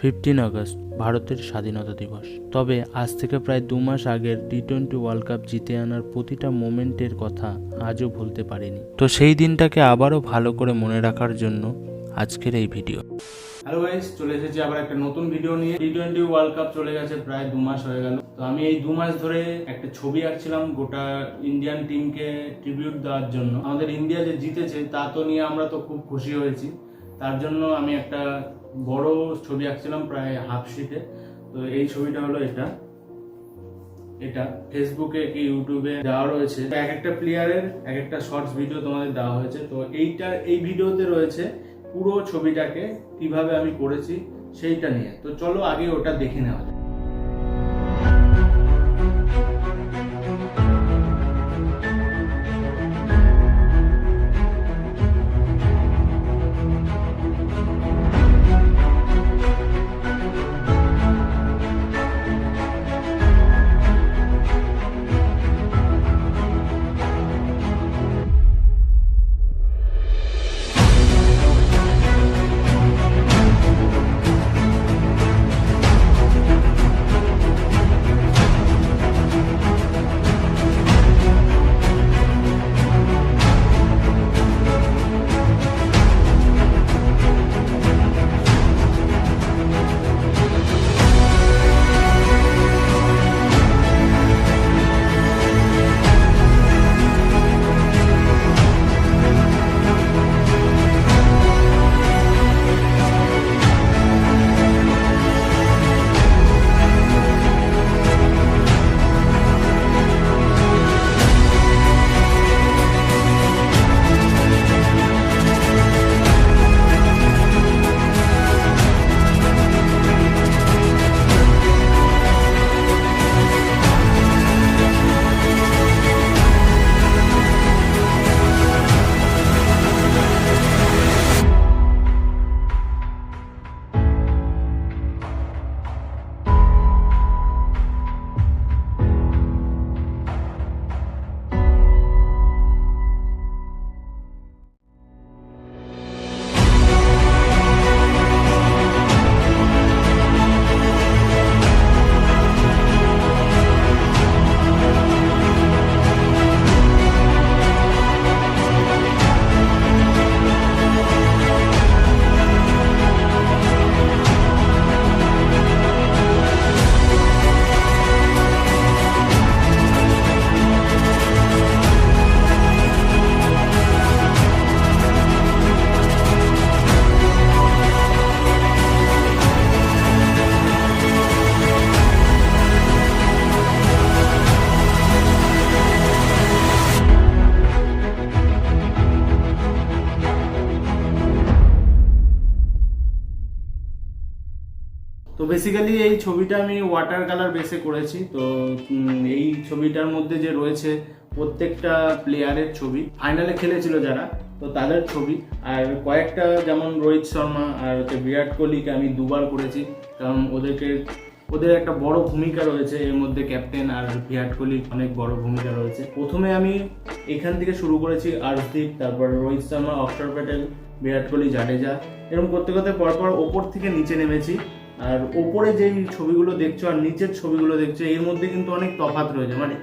Fifteen August, ভারতের স্বাধীনতা দিবস। তবে আজ থেকে প্রায় দু মাস আগের টি টোয়েন্টি ওয়ার্ল্ড কাপ জিতে আনার প্রতিটা মোমেন্টের কথা আজও ভুলতে পারিনি। তো সেই দিনটাকে আবারও ভালো করে মনে রাখার জন্য আজকের এই ভিডিও। হ্যালো গাইস চলে এসেছি আবার একটা নতুন ভিডিও নিয়ে। টি টোয়েন্টি ওয়ার্ল্ড কাপ চলে গেছে প্রায় দু মাস হয়ে গেল। তো আমি এই দু মাস ধরে একটা ছবি আঁকছিলাম গোটা ইন্ডিয়ান টিমকে ট্রিবিউট দেওয়ার জন্য। আমাদের ইন্ডিয়া যে জিতেছে তা তো নিয়ে আমরা তো খুব খুশি হয়েছি। তার জন্য আমি একটা বড় ছবি আঁকছিলাম প্রায় হাফ শিটে তো এই ছবিটা হলো এটা। এটা ফেসবুকে কি ইউটিউবে দেওয়া রয়েছে। এক একটা প্লেয়ারের এক একটা শর্টস ভিডিও তোমাদের দেওয়া হয়েছে। তো এইটা এই ভিডিওতে রয়েছে পুরো ছবিটাকে কীভাবে আমি করেছি সেইটা নিয়ে। তো চলো আগে ওটা দেখে নেওয়া যাক। বেসিক্যালি এই ছবিটা আমি ওয়াটার কালার বেসে করেছি। তো এই ছবিটার মধ্যে যে রয়েছে প্রত্যেকটা প্লেয়ারের ছবি। ফাইনালে খেলেছিল যারা, তো তাদের ছবি। আর কয়েকটা যেমন রোহিত শর্মা আর হচ্ছে বিরাট কোহলিকে আমি দুবার করেছি, কারণ ওদেরকে, ওদের একটা বড় ভূমিকা রয়েছে। এর মধ্যে ক্যাপ্টেন আর বিরাট কোহলির অনেক বড় ভূমিকা রয়েছে। প্রথমে আমি এখান থেকে শুরু করেছি আর্শদীপ, তারপর রোহিত শর্মা, অক্ষর প্যাটেল, বিরাট কোহলি, জাডেজা। এরকম করতে করতে পরপর ওপর থেকে নিচে নেমেছি। আর ওপরে যেই ছবিগুলো দেখছ আর নিচের ছবিগুলো দেখছ, এর মধ্যে কিন্তু অনেক তফাৎ রয়েছে। মানে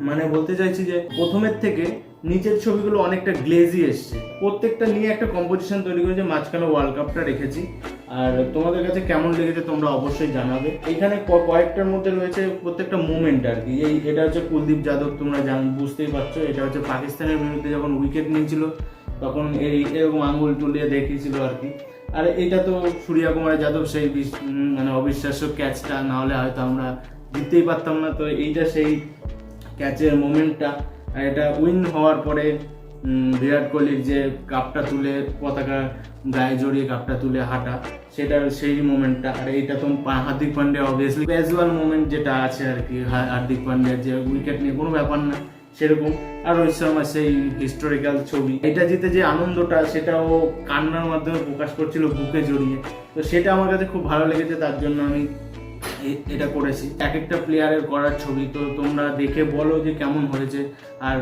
মানে বলতে চাইছি যে, প্রথমের থেকে নিচের ছবিগুলো অনেকটা গ্লেজি এসছে। প্রত্যেকটা নিয়ে একটা কম্পোজিশন তৈরি করেছে, মাঝখানে ওয়ার্ল্ড কাপটা রেখেছি। আর তোমাদের কাছে কেমন লেগেছে তোমরা অবশ্যই জানাবে। এখানে কয়েকটার মধ্যে রয়েছে প্রত্যেকটা মুভমেন্ট আর কি। এই, এটা হচ্ছে কুলদীপ যাদব, তোমরা জান, বুঝতেই পারছ। এটা হচ্ছে পাকিস্তানের বিরুদ্ধে যখন উইকেট নিয়েছিল, তখন এই, এরকম আঙুল তুলিয়ে দেখিয়েছিল আর কি। আর এটা তো সূর্যা কুমার যাদব সেই মানে অবিশ্বাস্য ক্যাচটা না হলে হয়তো আমরা জিততেই পারতাম না। তো এইটা সেই ক্যাচের মোমেন্টটা। আর এটা উইন হওয়ার পরে বিরাট কোহলির যে কাপটা তুলে, পতাকা গায়ে জড়িয়ে কাপটা তুলে হাঁটা, সেটা সেই মোমেন্টটা। আর এইটা তো Hardik Pandya obviously casual moment যেটা আছে আর কি হার্দিক পান্ডিয়ার যে উইকেট নিয়ে, কোনো ব্যাপার না। সেরকম। আর রোহিত শর্মা সেই হিস্টোরিক্যাল ছবি। এটা জিতে যে আনন্দটা সেটা ও কান্নার মাধ্যমে প্রকাশ করছিল বুকে জড়িয়ে। তো সেটা আমার কাছে খুব ভালো লেগেছে, তার জন্য আমি এটা করেছি। এক একটা প্লেয়ারের করার ছবি। তো তোমরা দেখে বলো যে কেমন হয়েছে। আর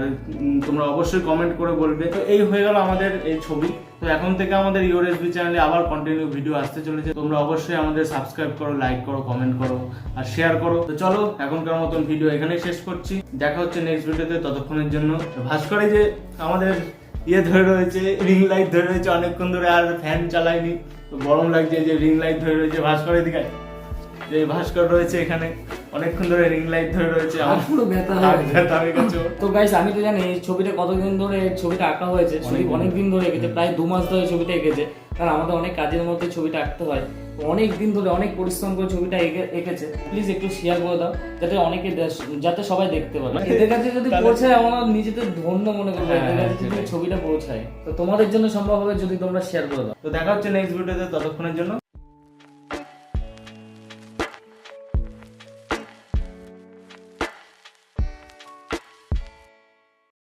তোমরা অবশ্যই কমেন্ট করে বলবে। তো এই হয়ে গেল আমাদের এই ছবি। তো এখন থেকে আমাদের ইউর এসবি চ্যানেলে আবার কন্টিনিউ ভিডিও আসতে চলেছে। তোমরা অবশ্যই আমাদের সাবস্ক্রাইব করো লাইক করো কমেন্ট করো, আর শেয়ার করো। তো চলো, এখনকার মতন ভিডিও এখানেই শেষ করছি। দেখা হচ্ছে নেক্সট ভিডিওতে ততক্ষণের জন্য। ভাস্করে যে আমাদের ইয়ে ধরে রয়েছে রিং লাইট ধরে রয়েছে, অনেকক্ষণ ধরে আর ফ্যান চালাইনি তো গরম লাগছে যে রিং লাইট ধরে রয়েছে ভাস্করের দিকে। যে ভাস্কর রয়েছে এখানে অনেকক্ষণ ধরে রিং লাইট ধরে রয়েছে আমার পুরো ব্যথা। ব্যথা হয়ে গেছে। তো গাইস আমি তো জানি এই ছবিটা কতদিন ধরে ছবিটা আঁকা হয়েছে অনেক দিন। অনেক দিন ধরে এঁকেছে প্রায় দু মাস ধরে ছবিটা এঁকেছে। কারণ আমাদের অনেক কাজের মধ্যে ছবিটা আঁকতে হয়। অনেক দিন ধরে অনেক পরিশ্রম করে ছবিটা এঁকে এঁকেছে। প্লিজ একটু শেয়ার করে দাও যাতে অনেকে যাতে সবাই দেখতে পারে। এদের কাছে যদি পৌঁছায় আমরা নিজেদের ধন্য মনে করব। হ্যাঁ, এদের কাছে যদি ছবিটা পৌঁছায়। তো তোমাদের জন্য সম্ভব হবে যদি তোমরা শেয়ার করে দাও। তো দেখা হচ্ছে নেক্সট ভিডিওতে ততক্ষণের জন্য।